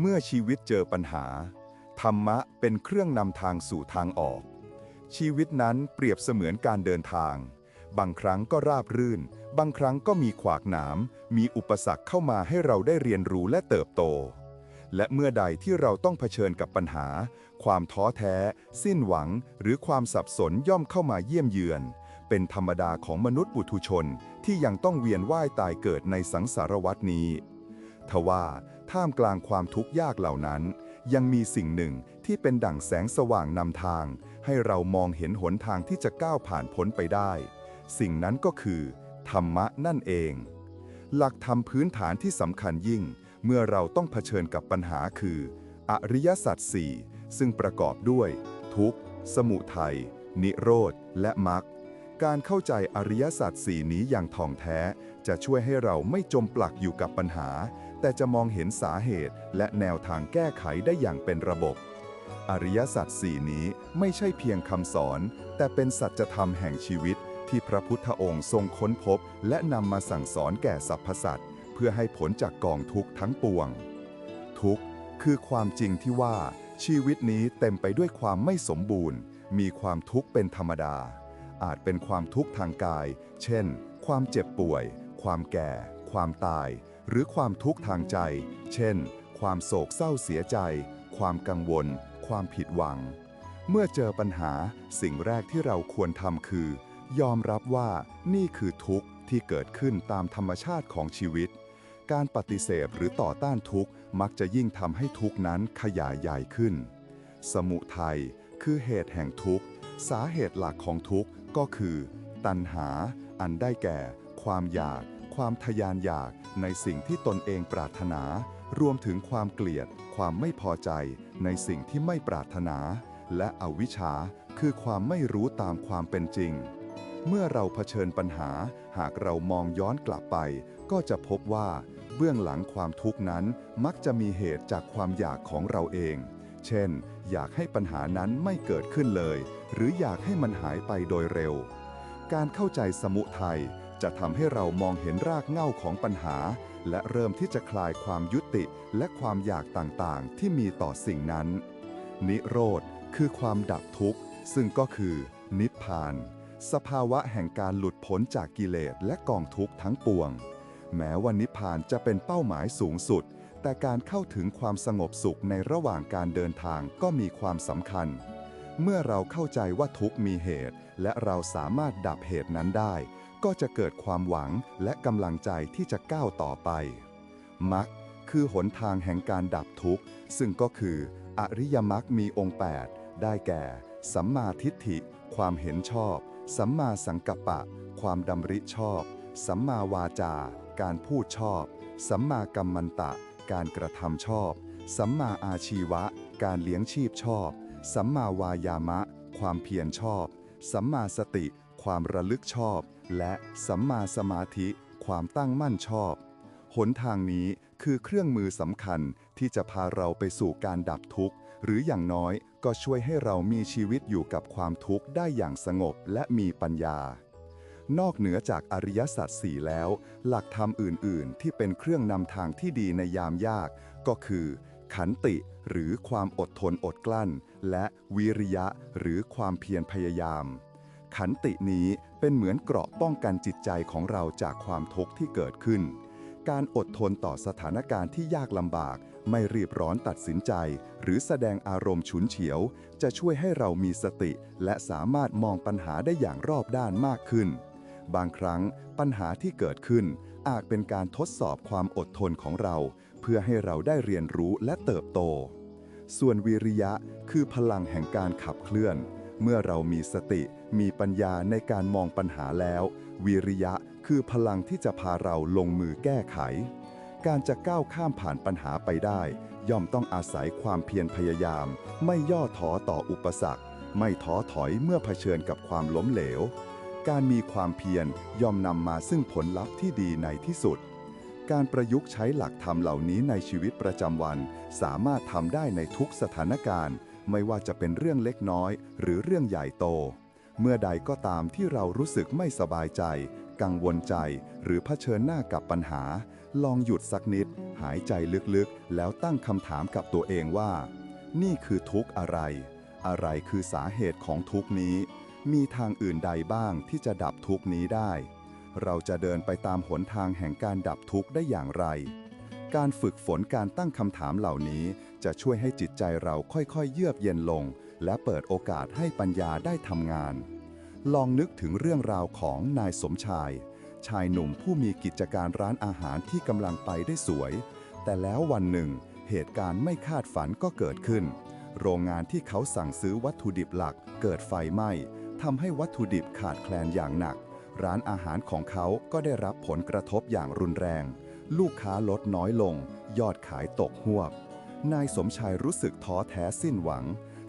เมื่อชีวิตเจอปัญหา ธรรมะเป็นเครื่องนำทางสู่ทางออก ชีวิตนั้นเปรียบเสมือนการเดินทาง บางครั้งก็ราบรื่น บางครั้งก็มีขวากหนาม มีอุปสรรคเข้ามาให้เราได้เรียนรู้และเติบโต และเมื่อใดที่เราต้องเผชิญกับปัญหา ความท้อแท้ สิ้นหวัง หรือความสับสนย่อมเข้ามาเยี่ยมเยือน เป็นธรรมดาของมนุษย์ปุถุชนที่ยังต้องเวียนว่ายตายเกิดในสังสารวัฏนี้ ทว่าท่ามกลางความทุกข์ยากเหล่านั้น ยังมีสิ่งหนึ่งที่เป็นดั่งแสงสว่างนำทาง ให้เรามองเห็นหนทางที่จะก้าวผ่านพ้นไปได้ สิ่งนั้นก็คือ ธรรมะนั่นเอง หลักธรรมพื้นฐานที่สำคัญยิ่ง เมื่อเราต้องเผชิญกับปัญหาคือ อริยสัจสี่ซึ่งประกอบด้วย ทุกข์ สมุทัย นิโรธ และมรรคการเข้าใจอริยสัจสี่นี้อย่างท่องแท้ จะช่วยให้เราไม่จมปลักอยู่กับปัญหา แต่จะมองเห็นสาเหตุและแนวทางแก้ไขได้อย่างเป็นระบบ อริยสัจสี่นี้ไม่ใช่เพียงคำสอน แต่เป็นสัจธรรมแห่งชีวิต ที่พระพุทธองค์ทรงค้นพบ และนำมาสั่งสอนแก่สรรพสัตว์เพื่อให้ผลจากกองทุกข์ทั้งปวง ทุกข์คือความจริงที่ว่า ชีวิตนี้เต็มไปด้วยความไม่สมบูรณ์ มีความทุกข์เป็นธรรมดา อาจเป็นความทุกข์ทางกาย เช่น ความเจ็บป่วย ความแก่ ความตาย หรือความทุกข์ทางใจ เช่น ความโศกเศร้าเสียใจ ความกังวล ความผิดหวัง เมื่อเจอปัญหาสิ่งแรกที่เราควรทำคือ ยอมรับว่านี่คือทุกข์ที่เกิดขึ้นตามธรรมชาติของชีวิต การปฏิเสธหรือต่อต้านทุกข์มักจะยิ่งทำให้ทุกข์นั้นขยายใหญ่ขึ้น สมุทัยคือเหตุแห่งทุกข์ สาเหตุหลักของทุกข์ก็คือ ตัณหา อันได้แก่ ความอยาก ความทยานอยากในสิ่งที่ตนเองปรารถนา รวมถึงความเกลียด ความไม่พอใจ ในสิ่งที่ไม่ปรารถนา และอวิชชาคือความไม่รู้ตามความเป็นจริง เมื่อเราเผชิญปัญหา หากเรามองย้อนกลับไป ก็จะพบว่า เบื้องหลังความทุกข์นั้นมักจะมีเหตุจากความอยากของเราเอง เช่น อยากให้ปัญหานั้นไม่เกิดขึ้นเลย หรืออยากให้มันหายไปโดยเร็ว การเข้าใจสมุทัย จะทำให้เรามองเห็นรากเหง้าของปัญหา และเริ่มที่จะคลายความยุติและความอยากต่างๆ ที่มีต่อสิ่งนั้น นิโรธคือความดับทุกข์ ซึ่งก็คือ นิพพาน สภาวะแห่งการหลุดพ้นจากกิเลสและกองทุกข์ทั้งปวง แม้ว่านิพพานจะเป็นเป้าหมายสูงสุด แต่การเข้าถึงความสงบสุขในระหว่างการเดินทางก็มีความสำคัญ เมื่อเราเข้าใจว่าทุกมีเหตุ และเราสามารถดับเหตุนั้นได้ ก็จะเกิดความหวังและกำลังใจที่จะก้าวต่อไป มรรคคือหนทางแห่งการดับทุกข์ ซึ่งก็คืออริยมรรคมีองค์ 8 ได้แก่ สัมมาทิฏฐิ ความเห็นชอบ สัมมาสังกัปปะ ความดำริชอบ สัมมาวาจา การพูดชอบ สัมมากัมมันตะ การกระทำชอบ สัมมาอาชีวะ การเลี้ยงชีพชอบ สัมมาวายามะ ความเพียรชอบ สัมมาสติ ความระลึกชอบ และสัมมาสมาธิความตั้งมั่นชอบ หนทางนี้คือเครื่องมือสำคัญที่จะพาเราไปสู่การดับทุกข์ หรืออย่างน้อยก็ช่วยให้เรามีชีวิตอยู่กับความทุกข์ได้อย่างสงบและมีปัญญา นอกเหนือจากอริยสัจสี่แล้ว หลักธรรมอื่น ๆ ที่เป็นเครื่องนำทางที่ดีในยามยาก ก็คือ ขันติหรือความอดทนอดกลั้น และวิริยะหรือความเพียรพยายาม ขันตินี้เป็นเหมือนเกราะป้องกันจิตใจของเราจากความทุกข์ที่เกิดขึ้น การอดทนต่อสถานการณ์ที่ยากลำบาก ไม่รีบร้อนตัดสินใจ หรือแสดงอารมณ์ฉุนเฉียว จะช่วยให้เรามีสติ และสามารถมองปัญหาได้อย่างรอบด้านมากขึ้น บางครั้งปัญหาที่เกิดขึ้น อาจเป็นการทดสอบความอดทนของเรา เพื่อให้เราได้เรียนรู้และเติบโต ส่วนวิริยะคือพลังแห่งการขับเคลื่อน เมื่อเรามีสติ มีปัญญาในการมองปัญหาแล้ว วิริยะคือพลังที่จะพาเราลงมือแก้ไข การจะก้าวข้ามผ่านปัญหาไปได้ ย่อมต้องอาศัยความเพียรพยายาม ไม่ย่อท้อต่ออุปสรรค ไม่ท้อถอยเมื่อเผชิญกับความล้มเหลว การมีความเพียรย่อมนำมาซึ่งผลลัพธ์ที่ดีในที่สุด การประยุกต์ใช้หลักธรรมเหล่านี้ในชีวิตประจำวัน สามารถทำได้ในทุกสถานการณ์ ไม่ว่าจะเป็นเรื่องเล็กน้อย หรือเรื่องใหญ่โต เมื่อใดก็ตามที่เรารู้สึกไม่สบายใจ กังวลใจ หรือเผชิญหน้ากับปัญหา ลองหยุดสักนิด หายใจลึกๆ แล้วตั้งคำถามกับตัวเองว่า นี่คือทุกข์อะไร อะไรคือสาเหตุของทุกข์นี้ มีทางอื่นใดบ้างที่จะดับทุกข์นี้ได้ เราจะเดินไปตามหนทางแห่งการดับทุกข์ได้อย่างไร การฝึกฝนการตั้งคำถามเหล่านี้ จะช่วยให้จิตใจเราค่อยๆ เยือกเย็นลง และเปิดโอกาสให้ปัญญาได้ทำงาน ลองนึกถึงเรื่องราวของนายสมชาย ชายหนุ่มผู้มีกิจการร้านอาหารที่กำลังไปได้สวย แต่แล้ววันหนึ่ง เหตุการณ์ไม่คาดฝันก็เกิดขึ้น โรงงานที่เขาสั่งซื้อวัตถุดิบหลัก เกิดไฟไหม้ทำให้วัตถุดิบขาดแคลนอย่างหนัก ร้านอาหารของเขาก็ได้รับผลกระทบอย่างรุนแรง ลูกค้าลดน้อยลง ยอดขายตกหวบ นายสมชายรู้สึกท้อแท้สิ้นหวัง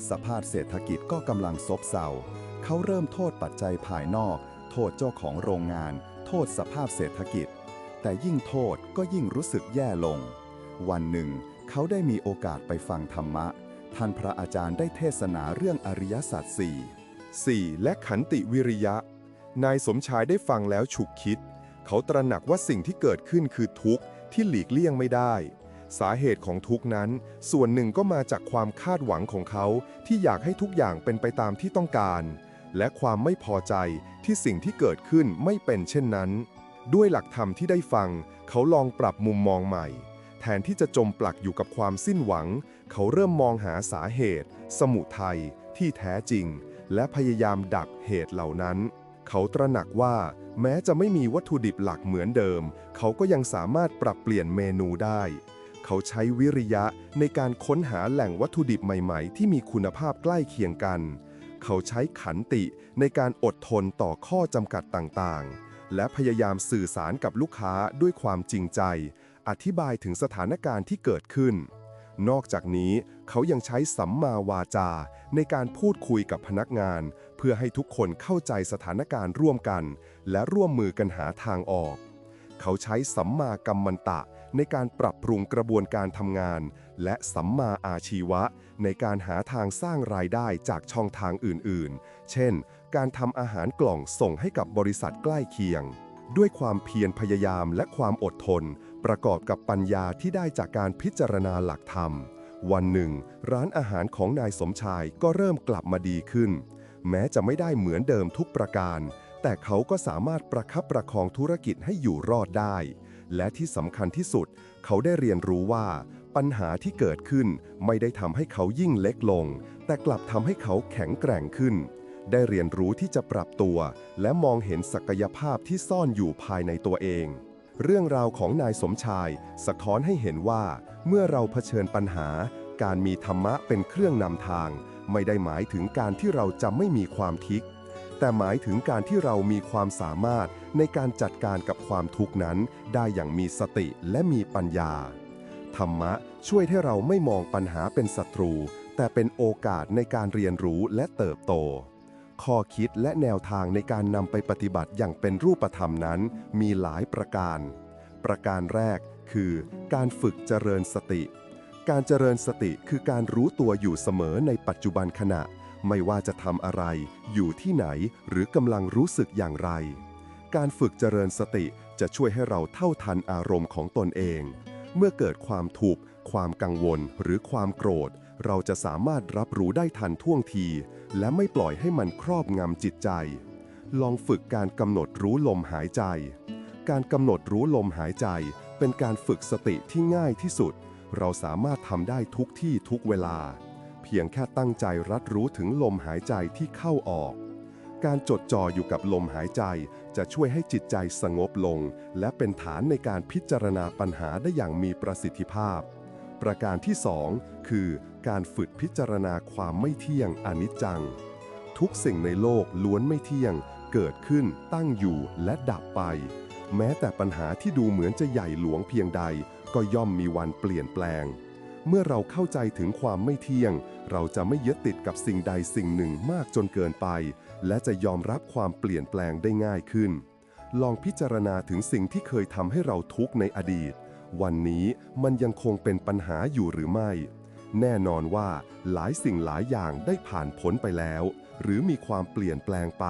สภาพเศรษฐกิจก็กำลังซบเซา เขาเริ่มโทษปัจจัยภายนอก โทษเจ้าของโรงงาน โทษสภาพเศรษฐกิจ แต่ยิ่งโทษก็ยิ่งรู้สึกแย่ลง วันหนึ่ง เขาได้มีโอกาสไปฟังธรรมะ ท่านพระอาจารย์ได้เทศนาเรื่องอริยสัจสี่ 4. และขันติวิริยะ นายสมชายได้ฟังแล้วฉุกคิด เขาตระหนักว่าสิ่งที่เกิดขึ้นคือทุกข์ที่หลีกเลี่ยงไม่ได้ สาเหตุของทุกข์นั้น ส่วนหนึ่งก็มาจากความคาดหวังของเขาที่อยากให้ทุกอย่างเป็นไปตามที่ต้องการ และความไม่พอใจที่สิ่งที่เกิดขึ้นไม่เป็นเช่นนั้น ด้วยหลักธรรมที่ได้ฟัง เขาลองปรับมุมมองใหม่ แทนที่จะจมปลักอยู่กับความสิ้นหวัง เขาเริ่มมองหาสาเหตุ สมุทัยที่แท้จริง และพยายามดักเหตุเหล่านั้น เขาตระหนักว่า แม้จะไม่มีวัตถุดิบหลักเหมือนเดิม เขาก็ยังสามารถปรับเปลี่ยนเมนูได้ เขาใช้วิริยะในการค้นหาแหล่งวัตถุดิบใหม่ๆ ที่มีคุณภาพใกล้เคียงกัน เขาใช้ขันติในการอดทนต่อข้อจำกัดต่างๆ และพยายามสื่อสารกับลูกค้าด้วยความจริงใจ อธิบายถึงสถานการณ์ที่เกิดขึ้น นอกจากนี้เขายังใช้สัมมาวาจาในการพูดคุยกับพนักงาน พื่อให้ทุกคนเข้าใจสถานการณ์ร่วมกัน และร่วมมือกันหาทางออก เขาใช้สัมมากัมมันตะ ในการปรับปรุงกระบวนการทำงาน และสัมมาอาชีวะ ในการหาทางสร้างรายได้จากช่องทางอื่นๆ เช่น การทำอาหารกล่องส่งให้กับบริษัทใกล้เคียง ด้วยความเพียรพยายามและความอดทน ประกอบกับปัญญาที่ได้จากการพิจารณาหลักธรรมวันหนึ่ง ร้านอาหารของนายสมชายก็เริ่มกลับมาดีขึ้น แม้จะไม่ได้เหมือนเดิมทุกประการ แต่เขาก็สามารถประคับประคองธุรกิจให้อยู่รอดได้ และที่สำคัญที่สุด เขาได้เรียนรู้ว่า ปัญหาที่เกิดขึ้นไม่ได้ทำให้เขายิ่งเล็กลง แต่กลับทำให้เขาแข็งแกร่งขึ้น ได้เรียนรู้ที่จะปรับตัว และมองเห็นศักยภาพที่ซ่อนอยู่ภายในตัวเองเรื่องราวของนายสมชาย สะท้อนให้เห็นว่า เมื่อเราเผชิญปัญหา การมีธรรมะเป็นเครื่องนำทาง ไม่ได้หมายถึงการที่เราจะไม่มีความคิดแต่หมายถึงการที่เรามีความสามารถในการจัดการกับความทุกข์นั้น ได้อย่างมีสติและมีปัญญา ธรรมะช่วยให้เราไม่มองปัญหาเป็นศัตรู แต่เป็นโอกาสในการเรียนรู้และเติบโต ข้อคิดและแนวทางในการนำไปปฏิบัติอย่างเป็นรูปธรรมนั้น มีหลายประการ ประการแรกคือ การฝึกเจริญสติ การเจริญสติคือการรู้ตัวอยู่เสมอในปัจจุบันขณะ ไม่ว่าจะทำอะไร อยู่ที่ไหนหรือกำลังรู้สึกอย่างไร การฝึกเจริญสติจะช่วยให้เราเท่าทันอารมณ์ของตนเอง เมื่อเกิดความทุกข์ความกังวลหรือความโกรธ เราจะสามารถรับรู้ได้ทันท่วงที และไม่ปล่อยให้มันครอบงำจิตใจ ลองฝึกการกำหนดรู้ลมหายใจ การกำหนดรู้ลมหายใจ เป็นการฝึกสติที่ง่ายที่สุด เราสามารถทำได้ทุกที่ทุกเวลา เพียงแค่ตั้งใจรับรู้ถึงลมหายใจที่เข้าออก การจดจ่ออยู่กับลมหายใจจะช่วยให้จิตใจสงบลง และเป็นฐานในการพิจารณาปัญหาได้อย่างมีประสิทธิภาพ ประการที่ 2 คือ การฝึกพิจารณาความไม่เที่ยงอนิจจัง ทุกสิ่งในโลกล้วนไม่เที่ยง เกิดขึ้น ตั้งอยู่และดับไป แม้แต่ปัญหาที่ดูเหมือนจะใหญ่หลวงเพียงใด ก็ย่อมมีวันเปลี่ยนแปลง เมื่อเราเข้าใจถึงความไม่เที่ยง เราจะไม่ยึดติดกับสิ่งใดสิ่งหนึ่งมากจนเกินไป และจะยอมรับความเปลี่ยนแปลงได้ง่ายขึ้น ลองพิจารณาถึงสิ่งที่เคยทำให้เราทุกข์ในอดีต วันนี้มันยังคงเป็นปัญหาอยู่หรือไม่ แน่นอนว่าหลายสิ่งหลายอย่างได้ผ่านพ้นไปแล้ว หรือมีความเปลี่ยนแปลงไป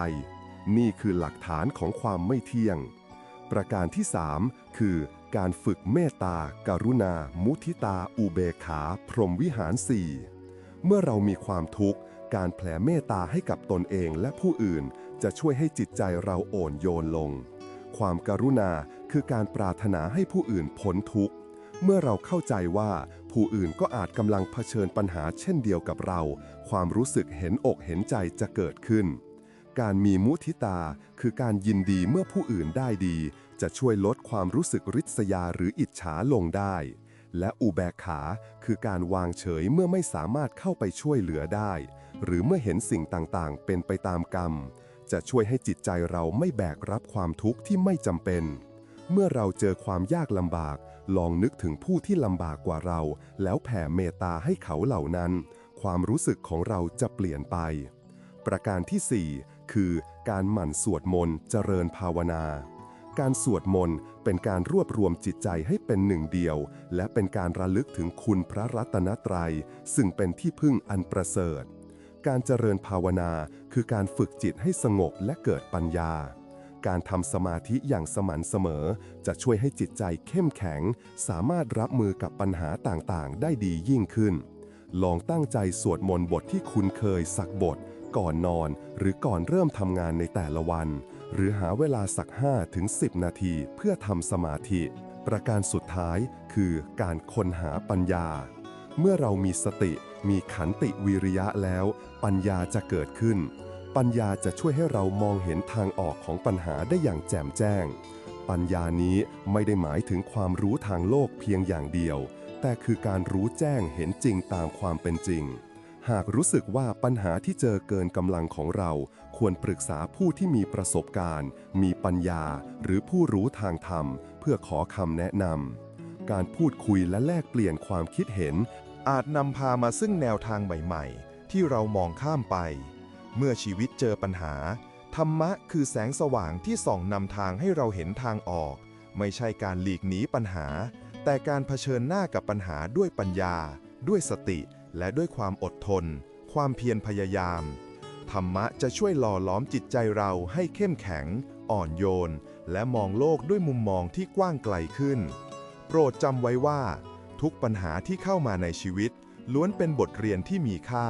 นี่คือหลักฐานของความไม่เที่ยง ประการที่ 3 คือ การฝึกเมตตาการุณา มุทิตา อุเบกขา พรหมวิหารสี่เมื่อเรามีความทุกข์ การแผ่เมตตาให้กับตนเองและผู้อื่น จะช่วยให้จิตใจเราโอนโยนลง ความการุณาคือการปรารถนาให้ผู้อื่นพ้นทุกข์ เมื่อเราเข้าใจว่าผู้อื่นก็อาจกำลังเผชิญปัญหาเช่นเดียวกับเรา ความรู้สึกเห็นอกเห็นใจจะเกิดขึ้น การมีมุทิตา คือการยินดีเมื่อผู้อื่นได้ดี จะช่วยลดความรู้สึกริษยาหรืออิจฉาลงได้ และอุแบกขา คือการวางเฉยเมื่อไม่สามารถเข้าไปช่วยเหลือได้ หรือเมื่อเห็นสิ่งต่างๆ เป็นไปตามกรรม จะช่วยให้จิตใจเราไม่แบกรับความทุกข์ที่ไม่จำเป็น เมื่อเราเจอความยากลำบาก ลองนึกถึงผู้ที่ลำบากกว่าเรา แล้วแผ่เมตตาให้เขาเหล่านั้น ความรู้สึกของเราจะเปลี่ยนไป ประการที่ 4 คือการหมั่นสวดมนต์เจริญภาวนา การสวดมนต์เป็นการรวบรวมจิตใจให้เป็นหนึ่งเดียว และเป็นการระลึกถึงคุณพระรัตนตรัย ซึ่งเป็นที่พึ่งอันประเสริฐ การเจริญภาวนาคือการฝึกจิตให้สงบและเกิดปัญญาการทำสมาธิอย่างสม่ำเสมอ จะช่วยให้จิตใจเข้มแข็ง สามารถรับมือกับปัญหาต่างๆ ได้ดียิ่งขึ้น ลองตั้งใจสวดมนต์บทที่คุณเคยสักบท ก่อนนอน หรือก่อนเริ่มทำงานในแต่ละวัน หรือหาเวลาสัก 5 ถึง 10 นาทีเพื่อทำสมาธิ ประการสุดท้ายคือการค้นหาปัญญา เมื่อเรามีสติมีขันติวิริยะแล้ว ปัญญาจะเกิดขึ้น ปัญญาจะช่วยให้เรามองเห็นทางออกของปัญหาได้อย่างแจ่มแจ้ง ปัญญานี้ไม่ได้หมายถึงความรู้ทางโลกเพียงอย่างเดียว แต่คือการรู้แจ้งเห็นจริงตามความเป็นจริง หากรู้สึกว่าปัญหาที่เจอเกินกำลังของเรา ควรปรึกษาผู้ที่มีประสบการณ์ มีปัญญา หรือผู้รู้ทางธรรม เพื่อขอคำแนะนำการพูดคุยและแลกเปลี่ยนความคิดเห็น อาจนำพามาซึ่งแนวทางใหม่ๆ ที่เรามองข้ามไป เมื่อชีวิตเจอปัญหา ธรรมะคือแสงสว่างที่ส่องนำทางให้เราเห็นทางออก ไม่ใช่การหลีกหนีปัญหา แต่การเผชิญหน้ากับปัญหาด้วยปัญญา ด้วยสติ และด้วยความอดทน ความเพียรพยายาม ธรรมะจะช่วยหล่อล้อมจิตใจเราให้เข้มแข็ง อ่อนโยน และมองโลกด้วยมุมมองที่กว้างไกลขึ้น โปรดจำไว้ว่า ทุกปัญหาที่เข้ามาในชีวิต ล้วนเป็นบทเรียนที่มีค่า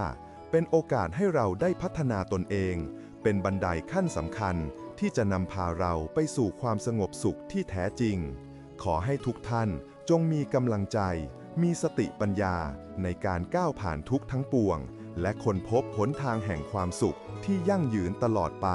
เป็นโอกาสให้เราได้พัฒนาตนเอง เป็นบันไดขั้นสำคัญที่จะนำพาเราไปสู่ความสงบสุขที่แท้จริง ขอให้ทุกท่านจงมีกำลังใจ มีสติปัญญาในการก้าวผ่านทุกทั้งปวง และค้นพบหนทางแห่งความสุขที่ยั่งยืนตลอดไป